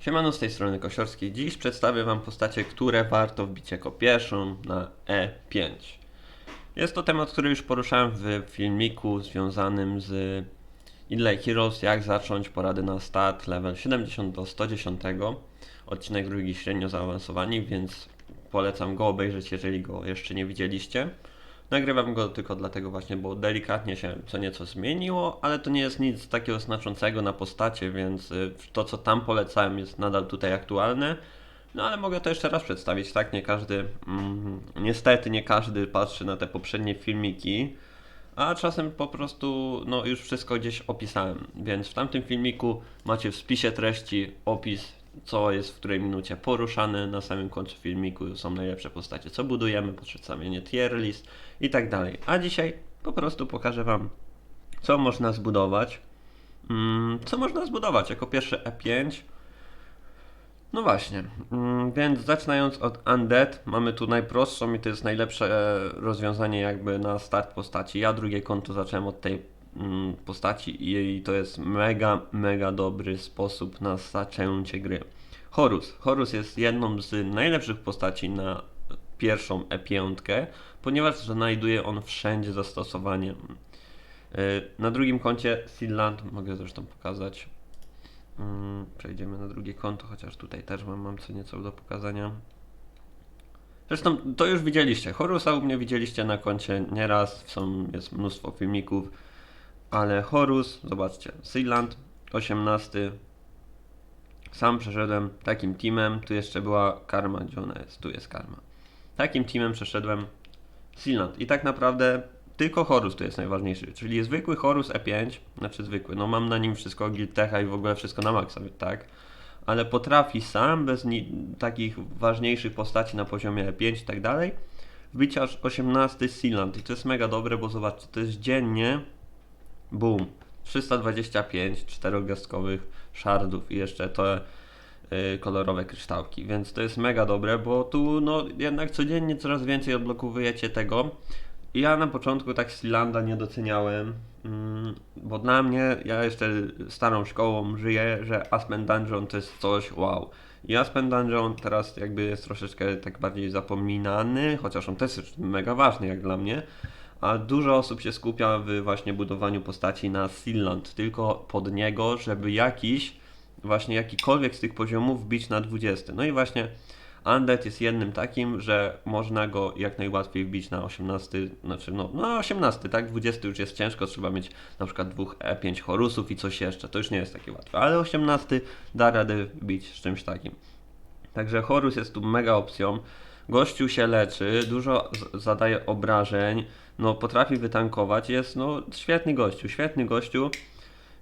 Siemano, z tej strony Kosiorski. Dziś przedstawię Wam postacie, które warto wbić jako pierwszą na E5. Jest to temat, który już poruszałem w filmiku związanym z Inlay Heroes, jak zacząć porady na start level 70 do 110. Odcinek drugi średnio zaawansowani, więc polecam go obejrzeć, jeżeli go jeszcze nie widzieliście. Nagrywam go tylko dlatego właśnie, bo delikatnie się co nieco zmieniło, ale to nie jest nic takiego znaczącego na postacie, więc y, to co tam polecałem jest nadal tutaj aktualne. No ale mogę to jeszcze raz przedstawić, tak? Nie każdy, mm, niestety nie każdy patrzy na te poprzednie filmiki, a czasem po prostu no już wszystko gdzieś opisałem. Więc w tamtym filmiku macie w spisie treści opis co jest w której minucie poruszane. Na samym końcu filmiku są najlepsze postacie, co budujemy, przedstawienie tier list i tak dalej. A dzisiaj po prostu pokażę Wam, co można zbudować. Mm, co można zbudować jako pierwsze E5. No właśnie, mm, więc zaczynając od Undead, mamy tu najprostszą i to jest najlepsze e, rozwiązanie jakby na start postaci. Ja drugie konto zacząłem od tej postaci i to jest mega, mega dobry sposób na zaczęcie gry. Horus. Horus jest jedną z najlepszych postaci na pierwszą E5, ponieważ znajduje on wszędzie zastosowanie. Yy, Na drugim koncie Sealand, mogę zresztą pokazać. Mm, Przejdziemy na drugie konto, chociaż tutaj też mam, mam co nieco do pokazania. Zresztą to już widzieliście. Horusa u mnie widzieliście na koncie nieraz, są, jest mnóstwo filmików, ale Horus, zobaczcie, Sealand 18. Sam przeszedłem takim teamem, tu jeszcze była karma, gdzie ona jest? Tu jest karma. Takim teamem przeszedłem Sealand i tak naprawdę tylko Horus tu jest najważniejszy, czyli zwykły Horus E5, znaczy zwykły, no mam na nim wszystko, Giltecha i w ogóle wszystko na maksa, tak? Ale potrafi sam, bez takich ważniejszych postaci na poziomie E5 i tak dalej, wbić aż 18 Sealand i to jest mega dobre, bo zobaczcie, to jest dziennie, boom, 325 czterogwiazdkowych shardów i jeszcze te y, kolorowe kryształki, więc to jest mega dobre, bo tu no jednak codziennie coraz więcej odblokowujecie tego. Ja na początku tak Sealanda nie doceniałem, mm, bo dla mnie, ja jeszcze starą szkołą żyję, że Aspen Dungeon to jest coś wow. I Aspen Dungeon teraz jakby jest troszeczkę tak bardziej zapominany, chociaż on też jest mega ważny jak dla mnie, a dużo osób się skupia w właśnie budowaniu postaci na Sealand, tylko pod niego, żeby jakiś, właśnie jakikolwiek z tych poziomów wbić na 20. No i właśnie Undead jest jednym takim, że można go jak najłatwiej wbić na 18, znaczy no, no 18, tak? 20 już jest ciężko, trzeba mieć na przykład dwóch E5 Horusów i coś jeszcze, to już nie jest takie łatwe, ale 18 da radę wbić z czymś takim. Także Horus jest tu mega opcją. Gościu się leczy, dużo zadaje obrażeń, no potrafi wytankować, jest no świetny gościu, świetny gościu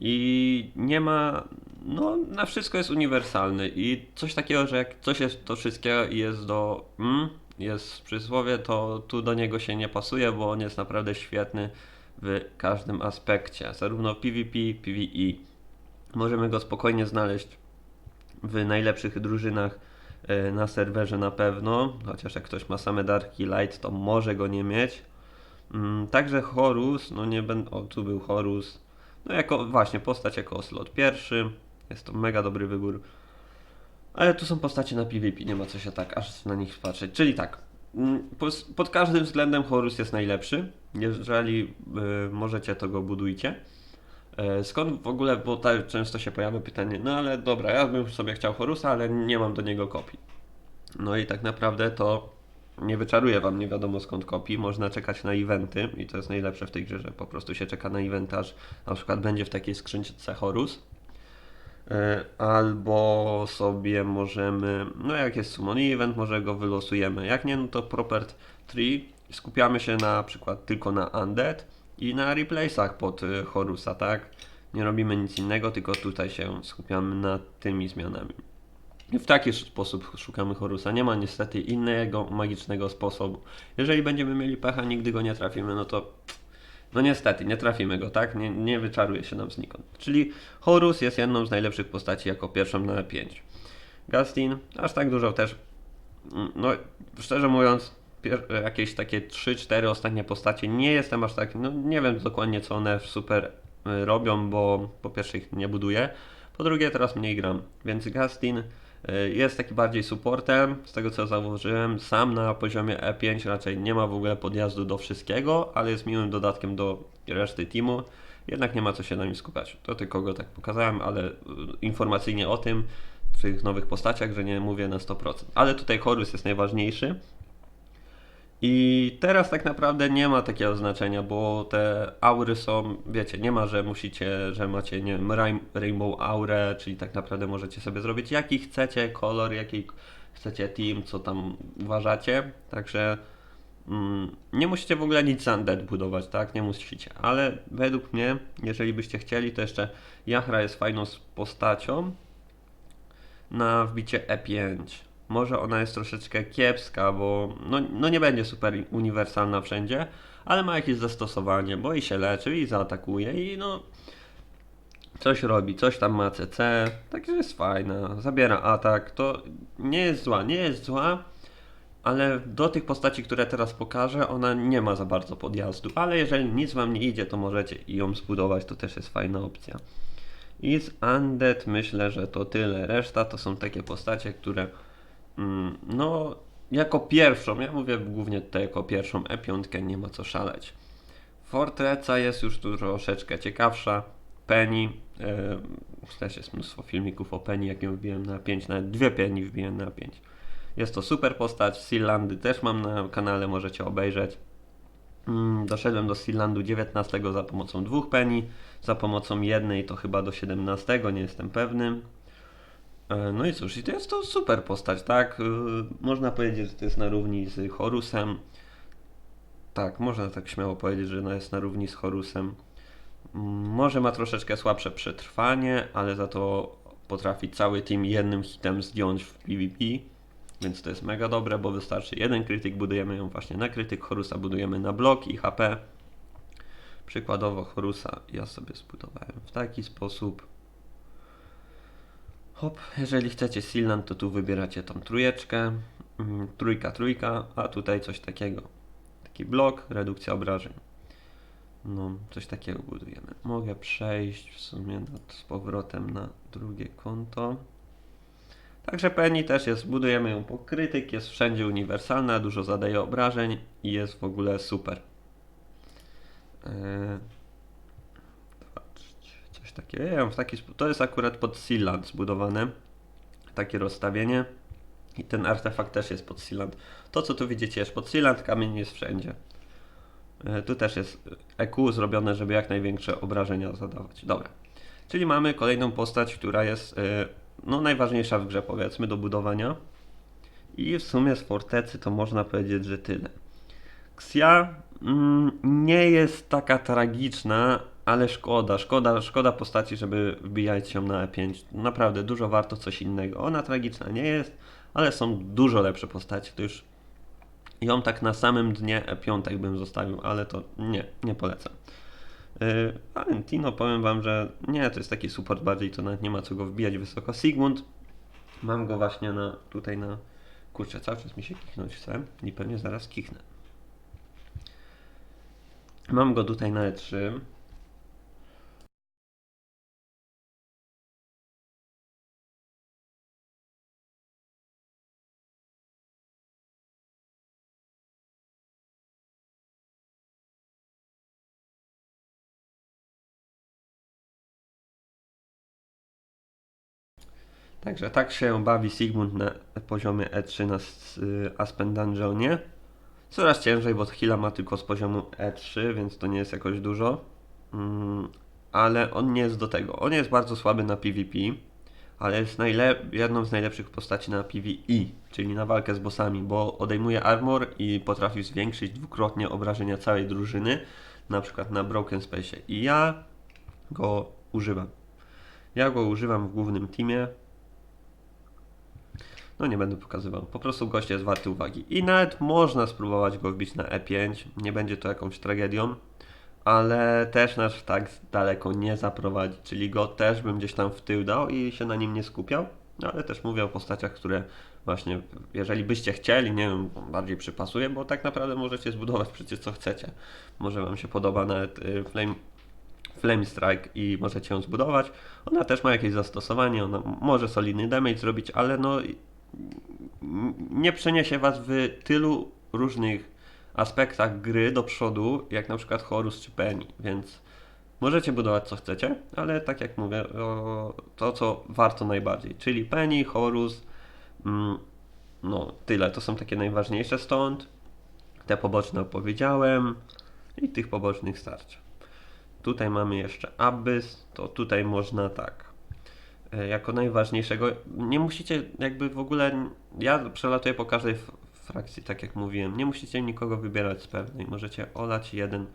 i nie ma, no na wszystko jest uniwersalny i coś takiego, że jak coś jest do wszystkiego i jest do, mm, jest przysłowie, to tu do niego się nie pasuje, bo on jest naprawdę świetny w każdym aspekcie, zarówno PvP, PvE. Możemy go spokojnie znaleźć w najlepszych drużynach e, na serwerze na pewno, chociaż jak ktoś ma same Darki Light, to może go nie mieć. Mm, Także Horus, no nie będę, o tu był Horus, no jako właśnie postać jako slot pierwszy, jest to mega dobry wybór. Ale tu są postacie na PvP, nie ma co się tak aż na nich patrzeć. Czyli tak, mm, pod każdym względem Horus jest najlepszy. Jeżeli y, możecie, to go budujcie. E, Skąd w ogóle, bo tak często się pojawia pytanie, no ale dobra, ja bym sobie chciał Horusa, ale nie mam do niego kopii. No i tak naprawdę to nie wyczaruje wam nie wiadomo skąd kopii, można czekać na eventy i to jest najlepsze w tej grze, że po prostu się czeka na eventarz, na przykład będzie w takiej skrzynce Horus. E, Albo sobie możemy, no jak jest summon event, może go wylosujemy. Jak nie, no to proper tree. Skupiamy się na przykład tylko na undead i na replace'ach pod y, Horusa, tak? Nie robimy nic innego, tylko tutaj się skupiamy na tymi zmianami. W taki sposób szukamy Horusa. Nie ma niestety innego magicznego sposobu. Jeżeli będziemy mieli pecha, nigdy go nie trafimy, no to no niestety, nie trafimy go, tak? Nie, nie wyczaruje się nam znikąd. Czyli Horus jest jedną z najlepszych postaci jako pierwszą na E5. Gastin, aż tak dużo też. mm, No, szczerze mówiąc, jakieś takie 3-4 ostatnie postacie nie jestem aż tak. No, nie wiem dokładnie co one super y, robią, bo po pierwsze ich nie buduję. Po drugie, teraz mniej gram, więc Gastin jest taki bardziej supportem, z tego co zauważyłem. Sam na poziomie E5 raczej nie ma w ogóle podjazdu do wszystkiego, ale jest miłym dodatkiem do reszty teamu. Jednak nie ma co się na nim skupiać. To tylko go tak pokazałem, ale y, informacyjnie o tym, tych nowych postaciach, że nie mówię na 100%. Ale tutaj Horus jest najważniejszy. I teraz tak naprawdę nie ma takiego znaczenia, bo te aury są, wiecie, nie ma, że musicie, że macie, nie wiem, rain- rainbow aurę, czyli tak naprawdę możecie sobie zrobić jaki chcecie kolor, jaki chcecie team, co tam uważacie. Także mm, nie musicie w ogóle nic Undead budować, tak? Nie musicie. Ale według mnie, jeżeli byście chcieli, to jeszcze Jachra jest fajną postacią na wbicie E5. Może ona jest troszeczkę kiepska, bo no, no nie będzie super uniwersalna wszędzie, ale ma jakieś zastosowanie, bo i się leczy, i zaatakuje, i no coś robi, coś tam ma CC, także jest fajna, zabiera atak, to nie jest zła, nie jest zła, ale do tych postaci, które teraz pokażę, ona nie ma za bardzo podjazdu, ale jeżeli nic wam nie idzie, to możecie ją zbudować, to też jest fajna opcja. I z Undead myślę, że to tyle. Reszta to są takie postacie, które no jako pierwszą, ja mówię głównie tutaj jako pierwszą E5 nie ma co szaleć. Fortreca jest już troszeczkę ciekawsza. Penny, yy, też jest mnóstwo filmików o Penny, jak ją wbiłem na 5, nawet dwie Penny wbiłem na 5. Jest to super postać, Sealandy też mam na kanale, możecie obejrzeć. Mm, Doszedłem do Sealandu 19 za pomocą dwóch penny, za pomocą jednej to chyba do 17, nie jestem pewny. E, No i cóż, i to jest to super postać, tak? Y, Można powiedzieć, że to jest na równi z Horusem. Tak, można tak śmiało powiedzieć, że ona jest na równi z Horusem. Może ma troszeczkę słabsze przetrwanie, ale za to potrafi cały team jednym hitem zdjąć w PvP. Więc to jest mega dobre, bo wystarczy jeden krytyk, budujemy ją właśnie na krytyk, Horusa budujemy na blok i HP. Przykładowo Horusa ja sobie zbudowałem w taki sposób. Hop, jeżeli chcecie Sealand, to tu wybieracie tą trójeczkę, mm, trójka, trójka, a tutaj coś takiego. Taki blok, redukcja obrażeń. No, coś takiego budujemy. Mogę przejść w sumie z powrotem na drugie konto. Także Penny też jest, budujemy ją po krytyk, jest wszędzie uniwersalna, dużo zadaje obrażeń i jest w ogóle super. Eee, takiego, ja w taki to jest akurat pod Sealand zbudowane, takie rozstawienie i ten artefakt też jest pod Sealand. To co tu widzicie jest pod Sealand, kamień jest wszędzie. E, Tu też jest EQ zrobione, żeby jak największe obrażenia zadawać. Dobra. Czyli mamy kolejną postać, która jest e, no, najważniejsza w grze, powiedzmy, do budowania. I w sumie z fortecy to można powiedzieć, że tyle. Xia mm, nie jest taka tragiczna, ale szkoda, szkoda, szkoda postaci, żeby wbijać ją na E5. Naprawdę dużo warto coś innego. Ona tragiczna nie jest, ale są dużo lepsze postacie. To już ją tak na samym dnie E5 bym zostawił, ale to nie, nie polecam. Yy, Valentino powiem wam, że nie, to jest taki support bardziej, to nawet nie ma co go wbijać wysoko. Sigmund, mam go właśnie na, tutaj na, kurczę, cały czas mi się kichnąć chce i pewnie zaraz kichnę. Mam go tutaj na E3. Także tak się bawi Sigmund na poziomie E3 na y, Aspen Dungeonie. Coraz ciężej, bo Hila ma tylko z poziomu E3, więc to nie jest jakoś dużo. Mm, ale on nie jest do tego. On jest bardzo słaby na PvP, ale jest jedną z najlepszych postaci na PvE, czyli na walkę z bossami, bo odejmuje armor i potrafi zwiększyć dwukrotnie obrażenia całej drużyny, na przykład na Broken Space. I ja go używam. Ja go używam w głównym teamie. No nie będę pokazywał. Po prostu gość jest warty uwagi. I nawet można spróbować go wbić na E5. Nie będzie to jakąś tragedią. Ale też nas tak daleko nie zaprowadzi. Czyli go też bym gdzieś tam w tył dał i się na nim nie skupiał. No, ale też mówię o postaciach, które właśnie, jeżeli byście chcieli, nie wiem, bardziej przypasuje, bo tak naprawdę możecie zbudować przecież co chcecie. Może Wam się podoba nawet y, Flame, Flame Strike i możecie ją zbudować. Ona też ma jakieś zastosowanie, ona może solidny damage zrobić, ale no nie przeniesie was w tylu różnych aspektach gry do przodu, jak na przykład Horus czy Penny, więc możecie budować co chcecie, ale tak jak mówię, to co warto najbardziej, czyli Penny, Horus, mm, no tyle, to są takie najważniejsze stąd. Te poboczne opowiedziałem i tych pobocznych starczy. Tutaj mamy jeszcze Abyss, to tutaj można tak. E, Jako najważniejszego, nie musicie jakby w ogóle, ja przelatuję po każdej frakcji, tak jak mówiłem, nie musicie nikogo wybierać z pewnej, możecie olać jeden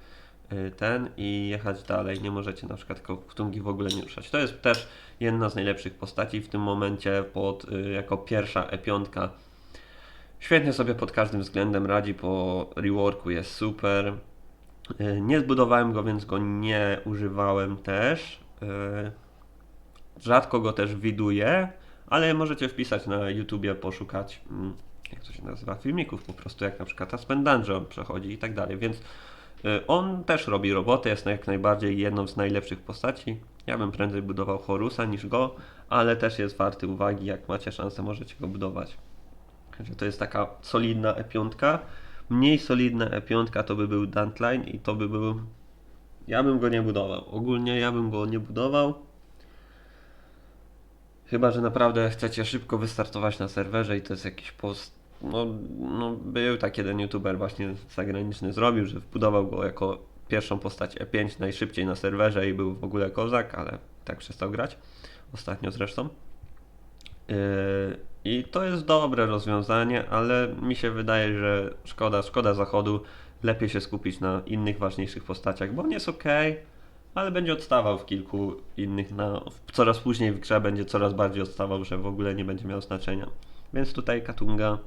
y, ten i jechać dalej, nie możecie na przykład Ktungi w ogóle nie ruszać. To jest też jedna z najlepszych postaci w tym momencie pod, y, jako pierwsza E5. Świetnie sobie pod każdym względem radzi, po reworku jest super. Nie zbudowałem go, więc go nie używałem też. Rzadko go też widuję, ale możecie wpisać na YouTubie, poszukać, mm, jak to się nazywa, filmików po prostu, jak na przykład Aspen Dungeon przechodzi i tak dalej, więc y, on też robi robotę, jest jak najbardziej jedną z najlepszych postaci. Ja bym prędzej budował Horusa niż go, ale też jest warty uwagi, jak macie szansę, możecie go budować. Także to jest taka solidna E5. Mniej solidna E5 to by był Dantline i to by był... Ja bym go nie budował. Ogólnie ja bym go nie budował. Chyba, że naprawdę chcecie szybko wystartować na serwerze i to jest jakiś post. No, no był tak jeden youtuber właśnie zagraniczny zrobił, że wbudował go jako pierwszą postać E5 najszybciej na serwerze i był w ogóle kozak, ale tak przestał grać. Ostatnio zresztą. Yy, I to jest dobre rozwiązanie, ale mi się wydaje, że szkoda, szkoda zachodu. Lepiej się skupić na innych ważniejszych postaciach, bo on jest ok, ale będzie odstawał w kilku innych. Na, w, coraz później w grze będzie coraz bardziej odstawał, że w ogóle nie będzie miał znaczenia. Więc tutaj Katunga.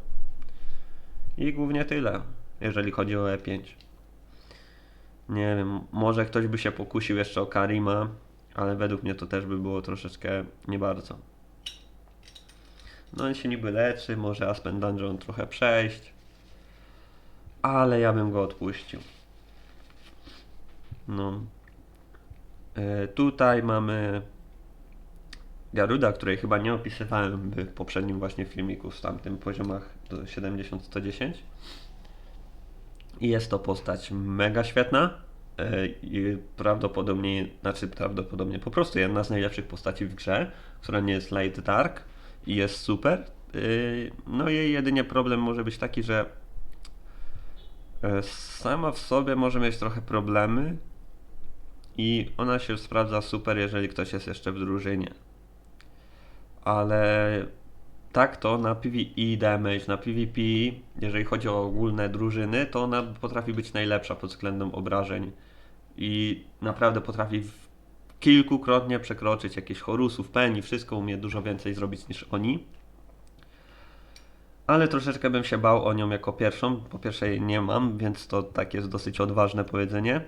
I głównie tyle, jeżeli chodzi o E5. Nie wiem, może ktoś by się pokusił jeszcze o Karima, ale według mnie to też by było troszeczkę nie bardzo. No on się niby leczy, może Aspen Dungeon trochę przejść. Ale ja bym go odpuścił. No. E, tutaj mamy Garuda, której chyba nie opisywałem w poprzednim właśnie filmiku z tamtym poziomach do 70-110. I jest to postać mega świetna. e, I prawdopodobnie, znaczy prawdopodobnie po prostu jedna z najlepszych postaci w grze, która nie jest light dark i jest super. Yy, No jej jedynie problem może być taki, że e, sama w sobie może mieć trochę problemy i ona się sprawdza super, jeżeli ktoś jest jeszcze w drużynie. Ale tak to na PvE damage, na PvP, jeżeli chodzi o ogólne drużyny, to ona potrafi być najlepsza pod względem obrażeń i naprawdę potrafi kilkukrotnie przekroczyć jakieś Horusów, Penny, wszystko umie dużo więcej zrobić niż oni. Ale troszeczkę bym się bał o nią jako pierwszą. Po pierwsze jej nie mam, więc to tak jest dosyć odważne powiedzenie.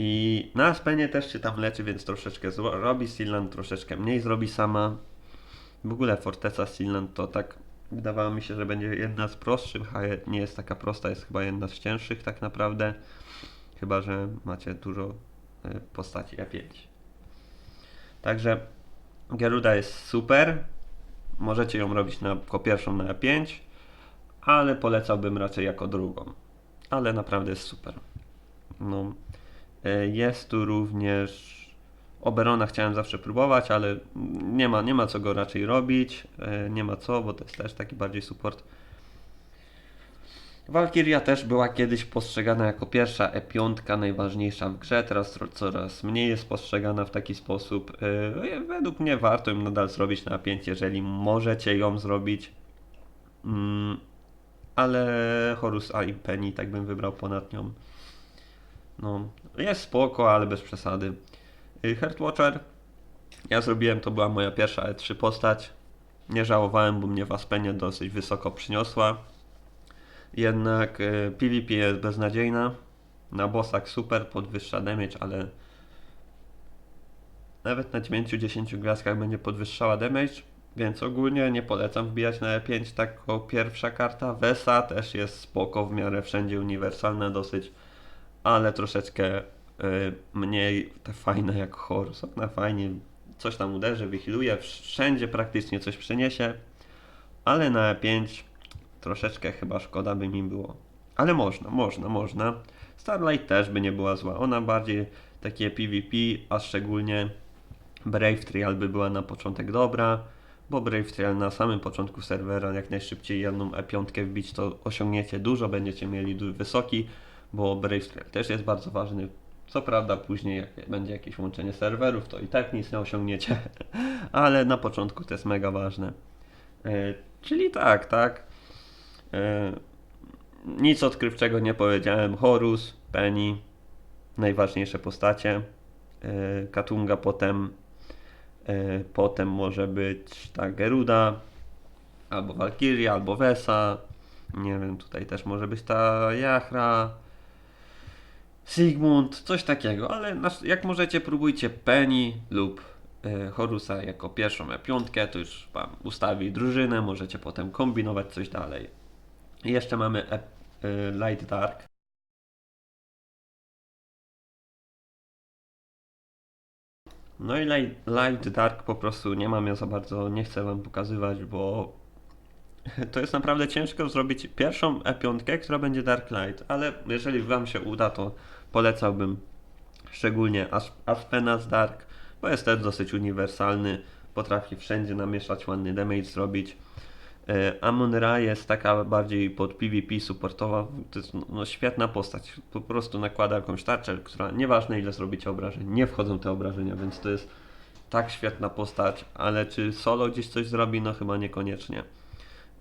I na Aspenie też się tam leczy, więc troszeczkę robi Sealand, troszeczkę mniej zrobi sama. W ogóle Forteca Sealand to tak wydawało mi się, że będzie jedna z prostszych, a nie jest taka prosta, jest chyba jedna z cięższych tak naprawdę. Chyba, że macie dużo y, postaci E5. Także Geruda jest super. Możecie ją robić na, jako pierwszą na E5, ale polecałbym raczej jako drugą. Ale naprawdę jest super. No. E, Jest tu również Oberona chciałem zawsze próbować, ale nie ma, nie ma co go raczej robić. E, Nie ma co, bo to jest też taki bardziej support. Walkiria też była kiedyś postrzegana jako pierwsza E5 najważniejsza w grze, teraz coraz mniej jest postrzegana w taki sposób. E, Według mnie warto ją nadal zrobić na 5, jeżeli możecie ją zrobić. Mm, ale Horus A i Penny tak bym wybrał ponad nią. No, jest spoko, ale bez przesady. Y, Heartwatcher. Ja zrobiłem, to była moja pierwsza E3 postać. Nie żałowałem, bo mnie w Aspenie dosyć wysoko przyniosła. Jednak y, PvP jest beznadziejna. Na bossach super, podwyższa damage, ale nawet na 9-10 gwiazdkach będzie podwyższała damage. Więc ogólnie nie polecam wbijać na E5 tak jako pierwsza karta. Vesa też jest spoko, w miarę wszędzie uniwersalna dosyć, ale troszeczkę y, mniej te fajne jak Horus. Ona fajnie coś tam uderzy, wychiluje, wszędzie praktycznie coś przyniesie, ale na E5 troszeczkę chyba szkoda by mi było. Ale można, można, można. Starlight też by nie była zła. Ona bardziej takie PvP, a szczególnie Brave Trial by była na początek dobra, bo Brave Trial na samym początku serwera jak najszybciej jedną E5 wbić to osiągniecie dużo, będziecie mieli wysoki, bo Brave też jest bardzo ważny. Co prawda później jak będzie jakieś łączenie serwerów, to i tak nic nie osiągniecie, ale na początku to jest mega ważne. E, czyli tak, tak. E, nic odkrywczego nie powiedziałem. Horus, Penny, najważniejsze postacie. E, Katunga potem, potem może być ta Geruda, albo Valkyria, albo Vesa. Nie wiem, tutaj też może być ta Jachra. Sigmund, coś takiego, ale jak możecie, próbujcie Penny lub e, Horusa jako pierwszą E5, to już Wam ustawi drużynę, możecie potem kombinować coś dalej. I jeszcze mamy e, e, Light Dark. No i Light, Light Dark po prostu nie mam ja za bardzo, nie chcę Wam pokazywać, bo to jest naprawdę ciężko zrobić pierwszą E5, która będzie Dark Light, ale jeżeli Wam się uda, to polecałbym szczególnie As- Aspena z Dark, bo jest też dosyć uniwersalny, potrafi wszędzie namieszać ładny damage zrobić. E, Amon-Ra jest taka bardziej pod PvP supportowa, to jest no, świetna postać, po prostu nakłada jakąś tarczę, która nieważne ile zrobicie obrażeń, nie wchodzą te obrażenia, więc to jest tak świetna postać, ale czy solo gdzieś coś zrobi? No chyba niekoniecznie.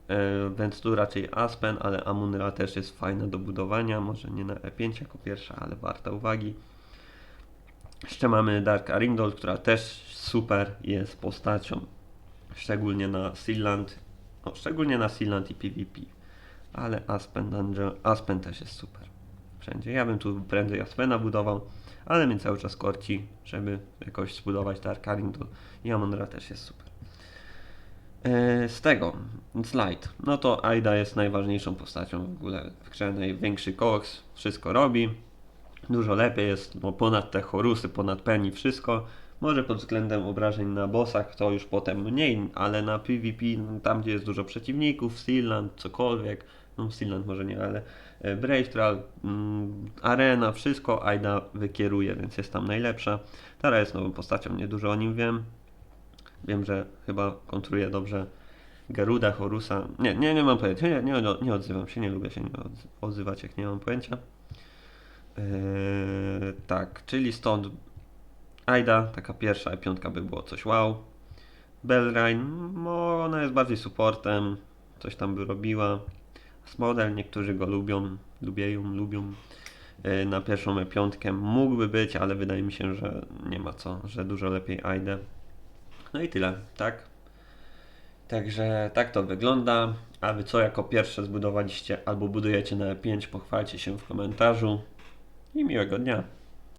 E, Więc tu raczej Aspen, ale Amunra też jest fajna do budowania. Może nie na E5 jako pierwsza, ale warta uwagi. Jeszcze mamy Dark Arindol, która też super jest postacią. Szczególnie na Sealand. No, szczególnie na Sealand i PvP. Ale Aspen, Dungeon, Aspen też jest super. Wszędzie. Ja bym tu prędzej Aspena budował, ale mnie cały czas korci, żeby jakoś zbudować Dark Arindol. I Amunra też jest super. E, Z tego, z Light, no to Aida jest najważniejszą postacią w ogóle. W największy koks, wszystko robi, dużo lepiej jest, bo ponad te chorusy, ponad Penny, wszystko, może pod względem obrażeń na bossach to już potem mniej, ale na PvP, no, tam gdzie jest dużo przeciwników, Sealand, cokolwiek, no Sealand może nie, ale e, Brave Trial, mm, Arena, wszystko Aida wykieruje, więc jest tam najlepsza. Tara jest nową postacią, niedużo o nim wiem, Wiem, że chyba kontruje dobrze Geruda, Horusa. Nie, nie, nie mam pojęcia. Nie, nie, nie odzywam się, nie lubię się nie odz- odzywać, jak nie mam pojęcia. Eee, tak, czyli stąd Aida, taka pierwsza i piątka by było coś wow. Belrain, no ona jest bardziej supportem, coś tam by robiła. Smodel, niektórzy go lubią, lubieją, lubią. Eee, na pierwszą E5 mógłby być, ale wydaje mi się, że nie ma co, że dużo lepiej Aidę. No i tyle, tak? Także tak to wygląda. A wy co jako pierwsze zbudowaliście albo budujecie na E5, pochwalcie się w komentarzu. I miłego dnia.